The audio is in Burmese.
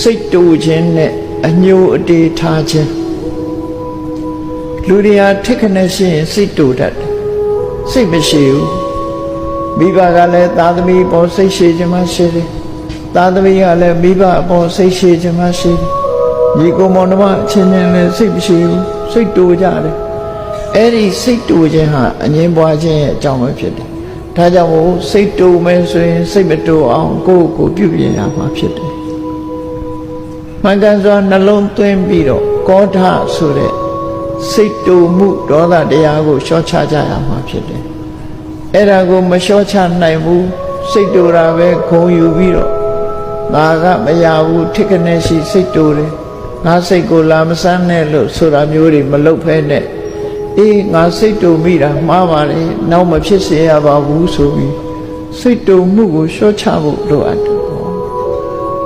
စိတ်တူခြင်းနဲ့အညိုအတေထားခြင်းလူတွေဟာထိတ်ခနဲ့ရှိရင်စိတ်တူတတ်တယ်စိတ်မရှိဘူးမိဘကလည်းသာသမီပေါ်စိတ်ရှိခြင်းမရှိတယ်သာသမီကလည်းမိဘအပေါ်စိတ်ရှိခြင်းမရှိတယ်ညီကိုမောင်နှမအချင်းချင်းလည်းစိတ်မရှိဘူးစိတ်တူကြတယ်အဲ့ဒီစိတ်တူခြင်းဟာအငြင်းပွားခြင်းရဲ့အကြောင်းပဲဖြစ်တယ်ဒါကြောင့်မို့စိတ်တူမယ်ဆိုရင်စိတ်မတူအောင်ကိုယ့်ကိုယ်ပြုပြင်ရမှာဖြစ်တယ် မှန်ကန်စွာနှလုံးသွင်းပြီးတော့ကောဓဆိုတဲ့စိတ်တူမှုဒေါသတရားကိုလျှော့ချကြရမှာဖြစ်တယ်အဲ့ဒါကိုမလျှော့ချနိုင်ဘူးစိတ်တူတာပဲခုံယူပြီးတော့ငါကမရဘူးထိခနဲ့ရှိစိတ်တူတယ်ငါစိတ်ကိုလာမစမ်းနဲ့လို့ဆိုတာမျိုးတွေမလုပ်ဖဲနဲ့အေးငါစိတ်တူမိတာမှားပါလေနောက်မဖြစ်စေရပါဘူးဆိုပြီးစိတ်တူမှုကိုလျှော့ချဖို့လိုအပ်တယ်